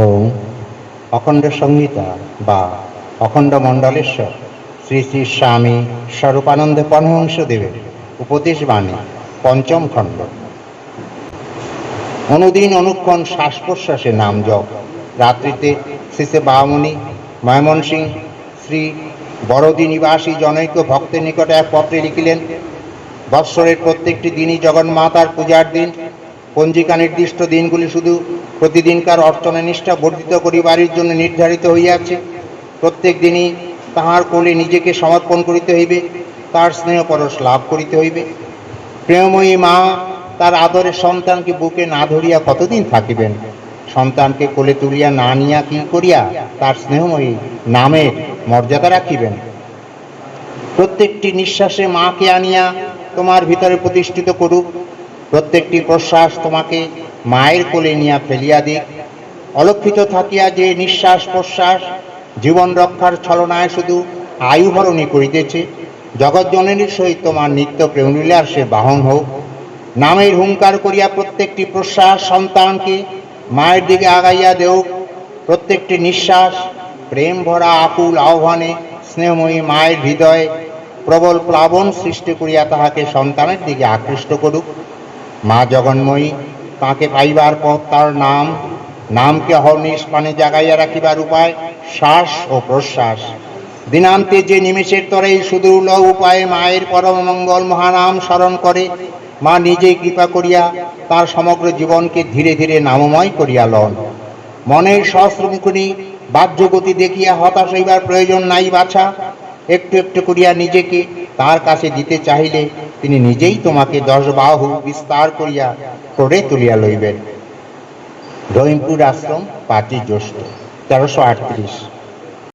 ওম অখণ্ড সংহিতা বা অখণ্ড মণ্ডলেশ্বর, শ্রী শ্রী স্বামী স্বরূপানন্দ পরমহংসদেবের উপদেশ বাণী, পঞ্চম খণ্ড। অনুদিন অনুক্ষণ শ্বাস প্রশ্বাসে নাম জপ। রাত্রিতে শ্রীসে বামণি ময়মনসিং শ্রী বড়দি নিবাসী জনৈক ভক্তের নিকটে এক পত্রে লিখিলেন, বৎসরের প্রত্যেকটি দিনই জগন্মাতার পূজার দিন। পঞ্জিকা নির্দিষ্ট দিনগুলি শুধু প্রতিদিনকার অর্চনা নিষ্ঠা বর্ধিত করিবারের জন্য নির্ধারিত হইয়াছে। প্রত্যেক দিনই তাহার কোলে নিজেকে সমর্পণ করিতে হইবে, তার স্নেহ পরশ লাভ করিতে হইবে। প্রেমময়ী মা তার আদরের সন্তানকে বুকে না ধরিয়া কতদিন থাকিবেন? সন্তানকে কোলে তুলিয়া না নিয়া কি করিয়া তার স্নেহময়ী নামের মর্যাদা রাখিবেন? প্রত্যেকটি নিঃশ্বাসে মাকে আনিয়া তোমার ভিতরে প্রতিষ্ঠিত করুক। প্রত্যেকটি প্রশ্বাস তোমাকে মায়ের কোলে নিয়া ফেলিয়া দিক। অলক্ষিত থাকিয়া যে নিঃশ্বাস প্রশ্বাস, জীবন রক্ষার ছলনায় শুধু আয়ুভরণী করিতেছে জগৎজননীর সহিত তোমার নিত্য প্রেমলীলাসে বাহন হোক। নামের হুঙ্কার করিয়া প্রত্যেকটি প্রশ্বাস সন্তানকে মায়ের দিকে আগাইয়া দেউক। প্রত্যেকটি নিঃশ্বাস, প্রেম ভরা আকুল আহ্বানে স্নেহময়ী মায়ের হৃদয়ে প্রবল প্লাবন সৃষ্টি করিয়া তাহাকে সন্তানের দিকে আকৃষ্ট করুক। মা জগন্ময়ী তাকে পাইবার পর তার নাম। নামকে হর্নিশ পানে জাগাইয়া রাখিবার উপায় শ্বাস ও প্রশ্বাস। দিনান্তে যে নিমেষের তরে এই সুদূর উপায়ে মায়ের পরম মঙ্গল মহানাম স্মরণ করে, মা নিজেই কৃপা করিয়া তার সমগ্র জীবনকে ধীরে ধীরে নামময় করিয়া লন। মনের সহস্রমুখনী বাহ্যগতি দেখিয়া হতাশ হইবার প্রয়োজন নাই বাছা। একটু একটু করিয়া নিজেকে তার কাছে দিতে চাহিলে তিনি নিজেই তোমাকে দশ বাহু বিস্তার করিয়া করে তুলিয়া লইবেন। রহিমপুর আশ্রম পাটি জ্যৈষ্ঠ, তেরোশো আটত্রিশ।